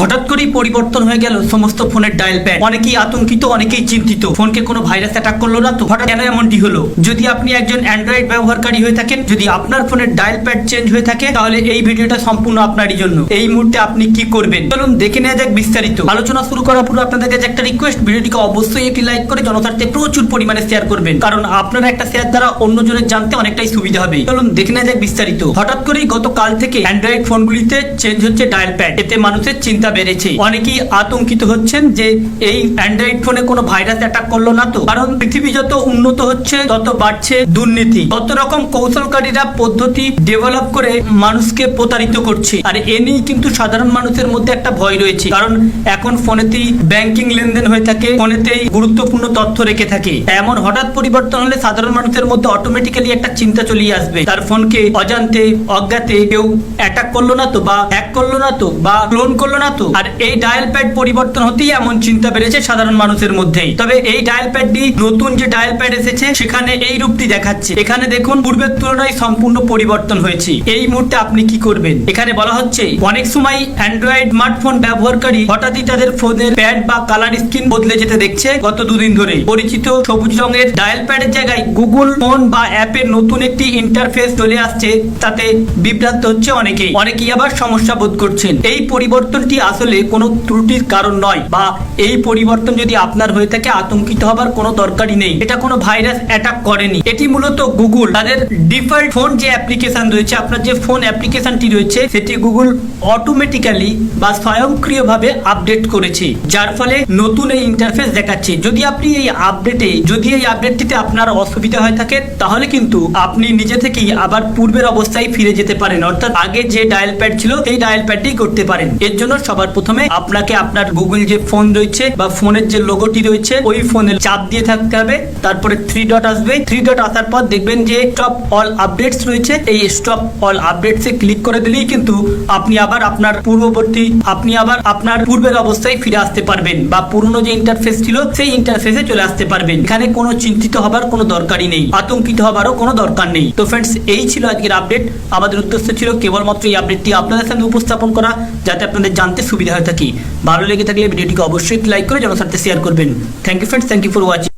হঠাৎ করেই পরিবর্তন হয়ে গেল সমস্ত ফোনের ডায়াল প্যাড। অনেকেই আতঙ্কিত, অনেকেই চিন্তিত। ফোনকে কোনো ভাইরাস অ্যাটাক করল না তো? হঠাৎ কেন এমনটি হলো? যদি আপনি একজন অ্যান্ড্রয়েড ব্যবহারকারী হয়ে থাকেন, যদি আপনার ফোনের ডায়াল প্যাড চেঞ্জ হয়ে থাকে, তাহলে এই ভিডিওটা সম্পূর্ণ আপনারই জন্য। এই মুহূর্তে আপনি কি করবেন? চলুন দেখে নেওয়া যাক বিস্তারিত। আলোচনা শুরু করার পূর্বে আপনাদের কাছে একটা রিকোয়েস্ট ভিডিওটিকে অবশ্যই একটি লাইক করে জনস্বার্থে প্রচুর পরিমাণে শেয়ার করবেন। কারণ আপনার একটা শেয়ার দ্বারা অন্যজনের জানতে অনেকটাই সুবিধা হবে। চলুন দেখে নেওয়া যাক বিস্তারিত। হঠাৎ করেই গতকাল থেকে অ্যান্ড্রয়েড ফোনগুলিতে চেঞ্জ হচ্ছে ডায়াল প্যাড। এতে মানুষের চিন্তা বেড়েছে অনেকেই আতঙ্কিত হচ্ছেন যে এই অ্যান্ড্রয়েড ফোনে কোনো ভাইরাস অ্যাটাক করল না তো। কারণ পৃথিবী যত উন্নত হচ্ছে, তত বাড়ছে দুর্নীতি। কত রকম কৌশলকারীরা পদ্ধতি ডেভেলপ করে মানুষকে প্রতারিত করছে। আর এ নিয়েই কিন্তু সাধারণ মানুষের মধ্যে একটা ভয় রয়েছে। কারণ এখন ফোনেতেই ব্যাংকিং লেনদেন হয়ে থাকে ফোনেতেই গুরুত্বপূর্ণ তথ্য রেখে থাকে। এমন হঠাৎ পরিবর্তন হলে সাধারণ মানুষের মধ্যে অটোমেটিক্যালি একটা চিন্তা চলিয়ে আসবে। তার ফোনকে অজান্তে, অজ্ঞাতে কেউ অ্যাটাক করল না তো বা হ্যাক করল না তো বা ক্লোন করল না তো? আর এই ডায়াল প্যাড পরিবর্তন হতেই এমন চিন্তা বেড়েছে সাধারণ মানুষের মধ্যেই। তবে এই ডায়াল প্যাডটি নতুন যে ডায়াল প্যাড এসেছে, সেখানে এই রূপটি দেখাচ্ছে। এখানে দেখুন, পূর্বের তুলনায় সম্পূর্ণ পরিবর্তন হয়েছে। এই মুহূর্তে আপনি কি করবেন? এখানে বলা হচ্ছে, অনেক সময় অ্যান্ড্রয়েড স্মার্টফোন ব্যবহারকারী হঠাৎই তাদের ফোনের প্যাড বা কালার স্ক্রিন বদলে যেতে দেখছে গত দুদিন ধরে। পরিচিত সবুজ রঙের ডায়াল প্যাডের জায়গায় গুগল ফোন বা অ্যাপের নতুন একটি ইন্টারফেস চলে আসছে। তাতে বিভ্রান্ত হচ্ছে অনেকেই। অনেকেই আবার সমস্যা বোধ করছেন। এই পরিবর্তনটি আসলে কোনো ত্রুটির কারণ নয় বা এই পরিবর্তন যদি আপনার হয়ে থাকে, আতঙ্কিত হবার কোনো দরকারই নেই। এটা কোনো ভাইরাস অ্যাটাক করেনি। এটি মূলত গুগল। তাদের ডিফল্ট ফোন যে অ্যাপ্লিকেশন রয়েছে, আপনার যে ফোন অ্যাপ্লিকেশনটি রয়েছে, সেটি গুগল অটোমেটিক্যালি বা স্বয়ংক্রিয়ভাবে আপডেট করেছে। যার ফলে নতুন এই ইন্টারফেস দেখাচ্ছে। যদি আপনি এই আপডেটে যদি এই আপডেটটিতে আপনার অসুবিধা হয়ে থাকে, তাহলে কিন্তু আপনি নিজে থেকেই আবার পূর্বের অবস্থায় ফিরে যেতে পারেন। অর্থাৎ আগে যে ডায়াল প্যাড ছিল, সেই ডায়াল প্যাডটি করতে পারেন। এর জন্য সবার প্রথমে আপনাকে আপনার গুগল যে ফোন রয়েছে বা ফোনের যে লোগোটি রয়েছে, ওই ফোনের চাপ দিয়ে থাকতে হবে। তারপরে থ্রি ডট আসবে। থ্রি ডট আসার পর দেখবেন যে স্টপ অল আপডেটস রয়েছে। এই স্টপ অল আপডেটস এ ক্লিক করে দিলেই কিন্তু আপনি আবার আপনার পূর্ববর্তী, আপনি আবার আপনার পূর্বের অবস্থায় ফিরে আসতে পারবেন বা পুরনো যে ইন্টারফেস ছিল, সেই ইন্টারফেসে চলে আসতে পারবেন। এখানে কোনো চিন্তিত হবার কোনো দরকারই নেই। আতঙ্কিত হবারও কোনো দরকার নেই। তো ফ্রেন্ডস এই ছিল আজকের আপডেট আমাদের উদ্দেশ্য ছিল কেবলমাত্র এই আপডেটটি আপনাদের সামনে উপস্থাপন করা। যাতে আপনাদের জানতে সুবিধা হয়ে থাকি। ভালো লেগে থাকলে ভিডিওটিকে অবশ্যই লাইক করে জনসাথে শেয়ার করবেন। Thank you friends thank you for watching